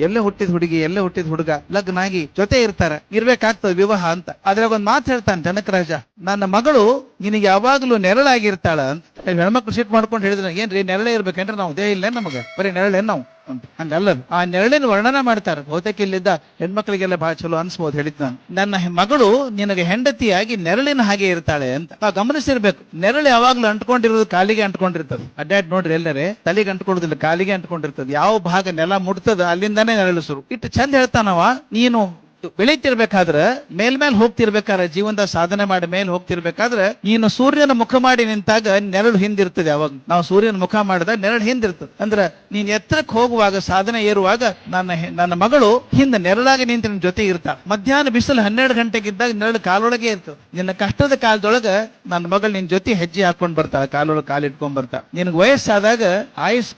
ಎಲ್ಲೇ ಹುಟ್ಟಿದ ಹುಡುಗಿ, ಎಲ್ಲೇ ಹುಟ್ಟಿದ ಹುಡುಗ ಲಗ್ನ ಆಗಿ ಜೊತೆ ಇರ್ತಾರೆ, ಇರ್ಬೇಕಾಗ್ತದೆ ವಿವಾಹ ಅಂತ. ಅದ್ರಾಗ ಒಂದ್ ಮಾತು ಹೇಳ್ತಾನೆ ಜನಕರಾಜ ನನ್ನ ಮಗಳು ನಿನಗೆ ಯಾವಾಗ್ಲೂ ನೆರಳಾಗಿರ್ತಾಳ ಅಂತ. ಹೆಣ್ಮಕ್ಳು ಸಿಟ್ ಮಾಡ್ಕೊಂಡು ಹೇಳಿದ್ರೆ, ಏನ್ರಿ, ನೆರಳೆ ಇರ್ಬೇಕೇನ್ರಿ ನಾವು? ದೇಹ ಇಲ್ಲ ನಮಗೆ? ಬರೀ ನೆರಳೆ ನಾವು? ಹಂಗಲ್ಲ ಆ ನೆರಳಿನ ವರ್ಣನ ಮಾಡ್ತಾರೆ. ಬಹುತೇಕ ಇಲ್ಲಿದ್ದ ಹೆಣ್ಮಕ್ಳಿಗೆಲ್ಲ ಬಹಳ ಚಲೋ ಅನ್ಸ್ಬೋದು ಹೇಳಿದ್ ನಾನು. ನನ್ನ ಮಗಳು ನಿನಗೆ ಹೆಂಡತಿಯಾಗಿ ನೆರಳಿನ ಹಾಗೆ ಇರ್ತಾಳೆ ಅಂತ. ನಾವು ಗಮನಿಸಿರ್ಬೇಕು. ನೆರಳು ಯಾವಾಗ್ಲೂ ಅಂಟ್ಕೊಂಡಿರೋದು ಕಾಲಿಗೆ ಅಂಟ್ಕೊಂಡಿರ್ತದೆ. ಅಡ್ಡಾಡ್ ನೋಡ್ರಿ ಎಲ್ಲರೇ, ತಲೆಗೆ ಅಂಟ್ಕೊಳ್ಳೋದಿಲ್ಲ, ಕಾಲಿಗೆ ಅಂಟ್ಕೊಂಡಿರ್ತದೆ. ಯಾವ ಭಾಗ ನೆಲ ಮುಟ್ತದ ಅಲ್ಲಿಂದಾನೇ ನೆರಳು ಶುರು. ಇಟ್ಟು ಚಂದ ಹೇಳ್ತಾನವ, ನೀನು ಬೆಳೀತಿರ್ಬೇಕಾದ್ರೆ ಮೇಲ್ಮೇಲೆ ಹೋಗ್ತಿರ್ಬೇಕಾದ್ರೆ, ಜೀವನದ ಸಾಧನೆ ಮಾಡಿ ಮೇಲೆ ಹೋಗ್ತಿರ್ಬೇಕಾದ್ರೆ, ನೀನು ಸೂರ್ಯನ ಮುಖ ಮಾಡಿ ನಿಂತಾಗ ನೆರಳು ಹಿಂದಿರ್ತದೆ. ಅವಾಗ ನಾವು ಸೂರ್ಯನ ಮುಖ ಮಾಡಿದಾಗ ನೆರಳು ಹಿಂದಿರ್ತದೆ. ಅಂದ್ರೆ ನೀನ್ ಎತ್ತರಕ್ಕೆ ಹೋಗುವಾಗ, ಸಾಧನೆ ಏರುವಾಗ ನನ್ನ ನನ್ನ ಮಗಳು ಹಿಂದೆ ನೆರಳಾಗಿ ನಿಂತ ನಿನ್ ಜೊತೆ ಇರ್ತಾ ಮಧ್ಯಾಹ್ನ ಬಿಸಿಲು ಹನ್ನೆರಡು ಗಂಟೆಗಿದ್ದಾಗ ನೆರಳು ಕಾಲೊಳಗೆ ಇರ್ತದೆ. ನಿನ್ನ ಕಷ್ಟದ ಕಾಲದೊಳಗ ನನ್ನ ಮಗಳು ನಿನ್ ಜೊತೆ ಹೆಜ್ಜೆ ಹಾಕೊಂಡ್ ಬರ್ತಾಳ, ಕಾಲೊಳಗೆ ಕಾಲಿಟ್ಕೊಂಡ್ ಬರ್ತಾ ನಿನಗೆ ವಯಸ್ಸಾದಾಗ, ಆಯುಸ್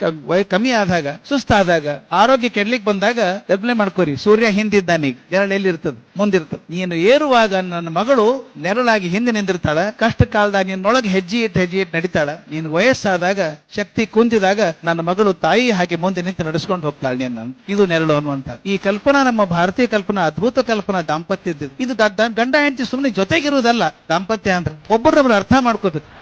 ಕಮ್ಮಿ ಆದಾಗ, ಸುಸ್ತಾದಾಗ, ಆರೋಗ್ಯ ಕೆಡ್ಲಿಕ್ ಬಂದಾಗ ಕಲ್ಪನೆ ಮಾಡ್ಕೋರಿ. ಸೂರ್ಯ ಹಿಂದಿದ್ದಾನೀಗ. ನೆರಳು ಎಲ್ಲಿರ್ತದೆ ಮುಂದಿರ್ತದೆ. ನೀನು ಏರುವಾಗ ನನ್ನ ಮಗಳು ನೆರಳಾಗಿ ಹಿಂದೆ ನಿಂದಿರ್ತಾಳೆ ಕಷ್ಟ ಕಾಲದಾಗ ನಿನ್ನೊಳಗೆ ಹೆಜ್ಜೆ ಇಟ್ಟು ಹೆಜ್ಜೆ ಇಟ್ಟು ನಡಿತಾಳ. ನೀನು ವಯಸ್ಸಾದಾಗ, ಶಕ್ತಿ ಕುಂದಿದಾಗ ನನ್ನ ಮಗಳು ತಾಯಿ ಹಾಗೆ ಮುಂದೆ ನಿಂತು ನಡೆಸ್ಕೊಂಡು ಹೋಗ್ತಾಳೆ ನಿನ್ನ ಇದು ನೆರಳು ಅನ್ನುವಂತ ಈ ಕಲ್ಪನಾ ನಮ್ಮ ಭಾರತೀಯ ಕಲ್ಪನಾ, ಅದ್ಭುತ ಕಲ್ಪನಾ, ದಾಂಪತ್ಯದ್ದು. ಇದು ಗಂಡ, ಹೆಂಡತಿ ಸುಮ್ಮನೆ ಜೊತೆಗಿರುವುದಲ್ಲ, ದಾಂಪತ್ಯ ಅಂದ್ರೆ ಒಬ್ಬರೊಬ್ಬರು ಅರ್ಥ ಮಾಡ್ಕೋಬೇಕು.